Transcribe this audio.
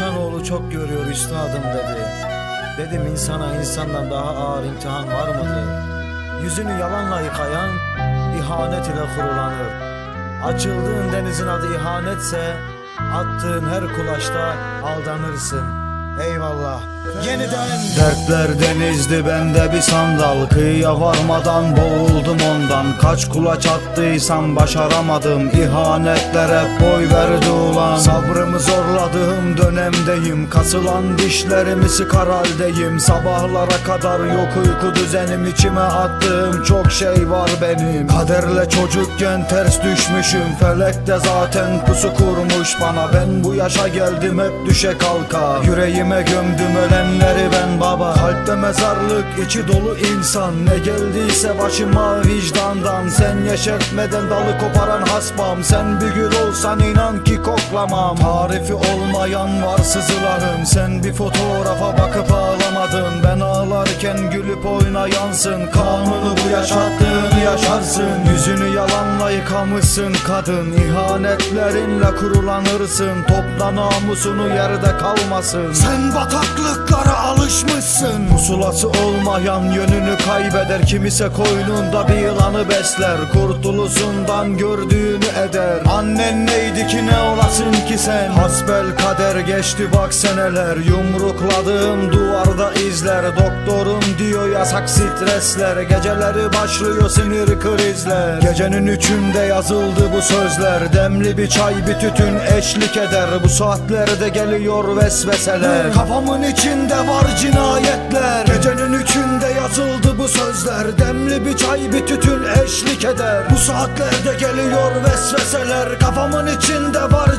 İnsanoğlu çok görüyor üstadım dedi. Dedim insana insandan daha ağır imtihan var mıdır? Yüzünü yalanla yıkayan ihanet ile kurulanır. Açıldığın denizin adı ihanetse attığın her kulaşta aldanırsın. Eyvallah. Yeniden Dertler denizdi bende bir sandal Kıyıya varmadan boğuldum ondan Kaç kulaç attıysam başaramadım İhanetlere boy verdi ulan Sabrımı dönemdeyim Kasılan dişlerimi sıkar haldeyim. Sabahlara kadar yok uyku düzenim içime attığım çok şey var benim. Kaderle çocukken ters düşmüşüm. Felek de zaten pusu kurmuş bana. Ben bu yaşa geldim hep düşe kalka Yüreğime gömdüm ölenleri ben baba Kalpte mezarlık içi dolu insan. Ne geldiyse başıma vicdandan. Sen yeşertmeden dalı koparan hasbam. Sen bir gül olsan inan ki koklamam. Tarifi olmayan var sızılarım. Sen bir fotoğrafa bakıp ağlamadın. Ben ağlarken gülüp oynayansın. Kanunu bu yaşattığını yaşarsın. Yüzünü yalanla yıkamışsın kadın. İhanetlerinle kurulanırsın. Topla namusunu yerde kalmasın. Sen alışmışsın Pusulası olmayan yönünü kaybeder. Kimise koynunda bir yılanı besler. Kurtulusundan gördüğünü eder Annen neydi ki ne olasın ki sen? Hasbel kader geçti bak seneler. Yumrukladığım duvarda izler. Doktorum diyor yasak stresler. Geceleri başlıyor sinir krizler. Gecenin üçünde yazıldı bu sözler. Demli bir çay bir tütün eşlik eder. Bu saatlerde geliyor vesveseler. Kafamın içinde var cinayetler. Gecenin üçünde yazıldı bu sözler. Demli bir çay bir tütün eşlik eder. Bu saatlerde geliyor vesveseler. Kafamın içinde var